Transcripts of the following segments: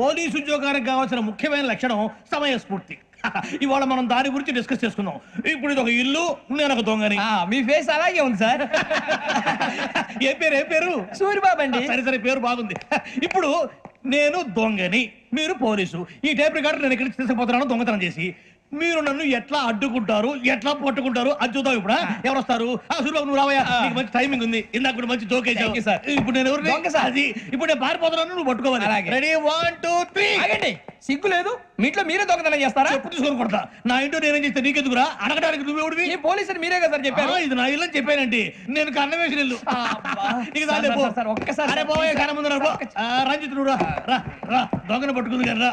Police ఉద్యోగానికి కావాల్సిన ముఖ్యమైన లక్షణం సమయస్ఫూర్తి ఇవాళ మనం దాని గురించి డిస్కస్ చేసుకుందాం. ఇప్పుడు ఇది ఒక ఇల్లు నేను ఒక దొంగని. ఆ, మీ ఫేస్ అలాగే ఉంది సార్. ఏ పేరు ఏ పేరు? సూరిబాబు అండి. సరే సరే పేరు బాగుంది. ఇప్పుడు నేను దొంగని మీరు పోలీసు. ఈ టైప్ రికార్డు నేను ఎక్కడికి తీసుకుపోతున్నాను దొంగతనం చేసి. మీరు నన్ను ఎట్లా అడ్డుకుంటారు ఎట్లా పట్టుకుంటారు అది చూద్దాం ఇప్పుడు? ఎవరు వస్తారు సూర్యబాబు నువ్వు రావయ్యా. నీకు మంచి టైమింగ్ ఉంది. ఇందాక కూడా మంచి జోక్ you, sir. ఇప్పుడు నేను ఎవరు. అది ఇప్పుడు నేను పారిపోతున్నాను నువ్వు పట్టుకోవాలి. రెడీ వన్ టూ త్రీ ఆగండి. సిగ్గు లేదు. మీ ఇంట్లో మీరే దొంగతనం చేస్తారా? చెప్పు తీసుకొని కొడతా. నా ఇంటో నేనేం చేస్తే నీకెందుకురా? అడగడానికి నువ్వెవడివి ఈ పోలీసులు మీరే కదా సార్ చెప్పారు. ఇది నా ఇల్లు చెప్పానండి. నేను కన్న వేసిన ఇల్లు. నీకు సార్. సార్, సార్, ఒక్కసారి అరే సార్, బాబాయ్ కన్న ముందు రంజిత్ నువ్వు రా. రా రా. దొంగను పట్టుకుంది కదా రా.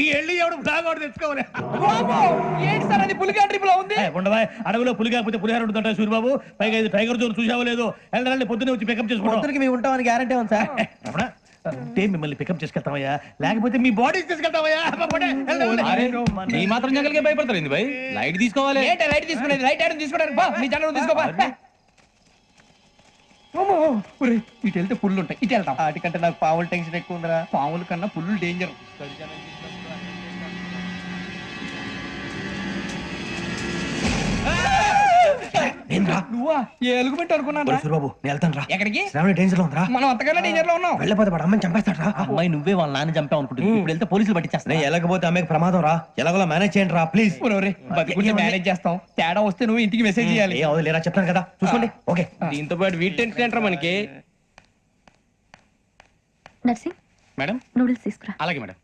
ఈ వెళ్ళి ఎవడు ఫ్లాగ్ ఒకటి తెచ్చుకోవాలి? ఏంటి సార్ అది పులిగా ట్రిప్లో ఉంది? ఏ, ఉండవా? అడవిలో పులి కాకపోతే పులిహార ఉంటుంట సూర్యబాబు. పైగా ఇది టైగర్ జోన్ చూసావో లేదో? వెళ్ళాలి పొద్దున్నే వచ్చి పికప్ చేసుకుంటాం. మేము ఉంటామని గ్యారంటీ ఉంది సార్. రమణ, అంటే మిమ్మల్ని పికప్ చేసుకెళ్తామయ్యా. లేకపోతే మీ బాడీ తీసుకెళ్తామయ్యా. నీ మాత్రం జంగల్కే భయపడతారు ఏంది భయ్? లైట్ తీసుకోవాలి. లైట్ తీసుకునేది? లైట్ ఐటమ్ తీసుకోవడానికి బా మీ జంగల్ తీసుకోబా ఇటు వెళ్తే పుల్లు ఉంటాయి ఇటు వెళ్తాం వాటికంటే నాకు పావులు టెన్షన్ ఎక్కువ ఉందిరా. పాముల కన్నా పుల్లు డేంజర్ నువ్వా? ఏ ఎలుగుబెట్టి అనుకున్నాను రా. సూరిబాబు నేను వెళ్తాను రా ఎక్కడికి? శ్రావణి డేంజర్లో ఉందిరా. మనం అంతకన్నా డేంజర్లో ఉన్నాం. వెళ్ళపోతే వాడు అమ్మని చంపేస్తాడు రా అమ్మాయి నువ్వే వాళ్ళ నాన్న చంపావు అనుకుంటుంది. ఇప్పుడు వెళ్తే పోలీసులు పట్టించేస్తా నేను వెళ్ళకపోతే అమ్మకి ప్రమాదం రా. ఎలాగోలా మేనేజ్ చేయండి రా ప్లీజ్ బతికుంటే మేనేజ్ చేస్తాం. తేడా వస్తే నువ్వు ఇంటికి మెసేజ్ చేయాలి. ఏ అవదు లేరా చెప్తాను కదా. చూసుకోండి. ఓకే. దీంతో పాటు వీటి టెన్షన్ ఏంట్రా మనకి? నర్సింగ్? మేడం? నూడిల్స్ తీసుకురా. అలాగే మేడం.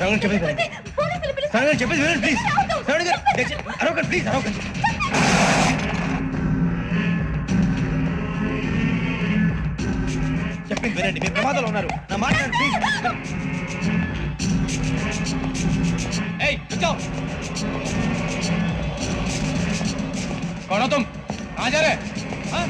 శ్రావణి చెప్పేది వినండి. పోలీసులు పిలుస్తారు. శ్రావణి చెప్పేది వినండి ప్లీజ్ శ్రావణి గారు దయచేసి అరవకండి ప్లీజ్ అరవకండి చెప్పింది వినండి మీరు ప్రమాదంలో ఉన్నారు నా మాట వినండి, ప్లీజ్ ఏయ్ కూర్చో कौन हो तुम कहाँ जा रहे हैं? हाँ?